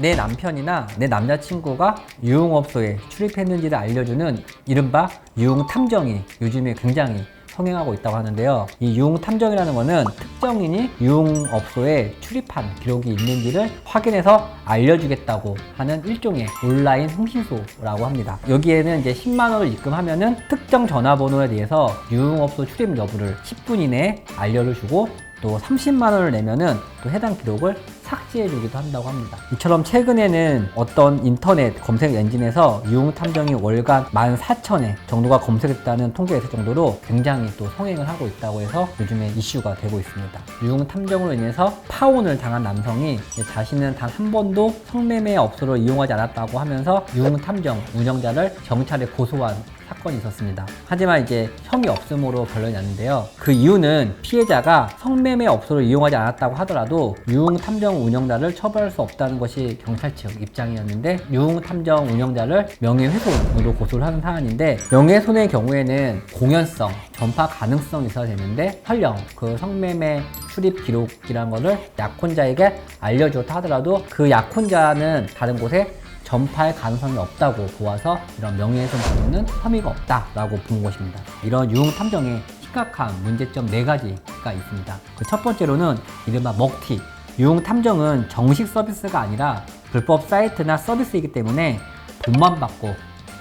내 남편이나 내 남자친구가 유흥업소에 출입했는지를 알려주는 이른바 유흥탐정이 요즘에 굉장히 성행하고 있다고 하는데요. 이 유흥탐정이라는 것은 특정인이 유흥업소에 출입한 기록이 있는지를 확인해서 알려주겠다고 하는 일종의 온라인 흥신소라고 합니다. 여기에는 이제 10만 원을 입금하면은 특정 전화번호에 대해서 유흥업소 출입 여부를 10분 이내에 알려를 주고 또 30만 원을 내면은 또 해당 기록을 삭제해 주기도 한다고 합니다. 이처럼 최근에는 어떤 인터넷 검색 엔진에서 유흥 탐정이 월간 14,000회 정도가 검색했다는 통계가 있을 정도로 굉장히 또 성행을 하고 있다고 해서 요즘에 이슈가 되고 있습니다. 유흥 탐정으로 인해서 파혼을 당한 남성이 자신은 단 한 번도 성매매 업소를 이용하지 않았다고 하면서 유흥 탐정 운영자를 경찰에 고소한 사건이 있었습니다. 하지만 이제 혐의 없음으로 결론이 났는데요. 그 이유는 피해자가 성매매 업소를 이용하지 않았다고 하더라도 유흥 탐정 운영자를 처벌할 수 없다는 것이 경찰 측 입장이었는데 유흥 탐정 운영자를 명예훼손으로 고소를 하는 사안인데 명예훼손의 경우에는 공연성, 전파 가능성이 있어야 되는데 설령 그 성매매 출입 기록이라는 것을 약혼자에게 알려주었다 하더라도 그 약혼자는 다른 곳에 전파할 가능성이 없다고 보아서 이런 명예훼손 부분은 혐의가 없다라고 본 것입니다. 이런 유흥 탐정의 심각한 문제점 네 가지가 있습니다. 그 첫 번째로는 이른바 먹튀. 유흥 탐정은 정식 서비스가 아니라 불법 사이트나 서비스이기 때문에 돈만 받고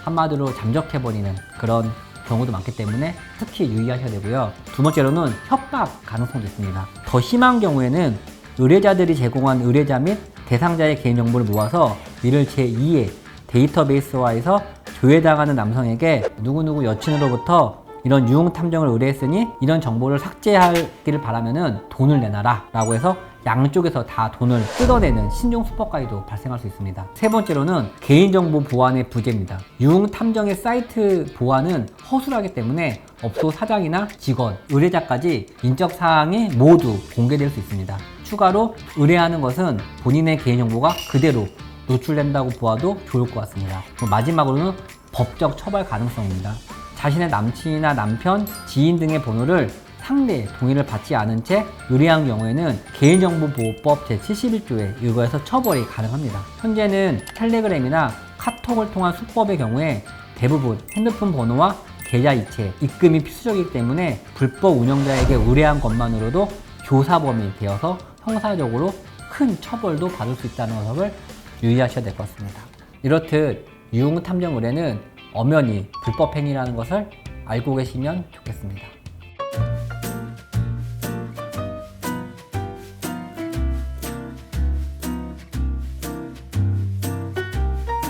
한마디로 잠적해버리는 그런 경우도 많기 때문에 특히 유의하셔야 되고요. 두 번째로는 협박 가능성도 있습니다. 더 심한 경우에는 의뢰자들이 제공한 의뢰자 및 대상자의 개인정보를 모아서 이를 제2의 데이터베이스화해서 조회당하는 남성에게 누구누구 여친으로부터 이런 유흥 탐정을 의뢰했으니 이런 정보를 삭제하기를 바라면은 돈을 내놔라 라고 해서 양쪽에서 다 돈을 뜯어내는 신종 수법까지도 발생할 수 있습니다. 세 번째로는 개인정보 보안의 부재입니다. 유흥 탐정의 사이트 보안은 허술하기 때문에 업소 사장이나 직원, 의뢰자까지 인적 사항이 모두 공개될 수 있습니다. 추가로 의뢰하는 것은 본인의 개인정보가 그대로 노출된다고 보아도 좋을 것 같습니다. 마지막으로는 법적 처벌 가능성입니다. 자신의 남친이나 남편, 지인 등의 번호를 상대의 동의를 받지 않은 채 의뢰한 경우에는 개인정보보호법 제71조에 의거해서 처벌이 가능합니다. 현재는 텔레그램이나 카톡을 통한 수법의 경우에 대부분 핸드폰 번호와 계좌 이체, 입금이 필수적이기 때문에 불법 운영자에게 의뢰한 것만으로도 교사 범위 되어서 형사적으로 큰 처벌도 받을 수 있다는 것을 유의하셔야 될 것 같습니다. 이렇듯 유흥 탐정 의뢰는 엄연히 불법 행위라는 것을 알고 계시면 좋겠습니다.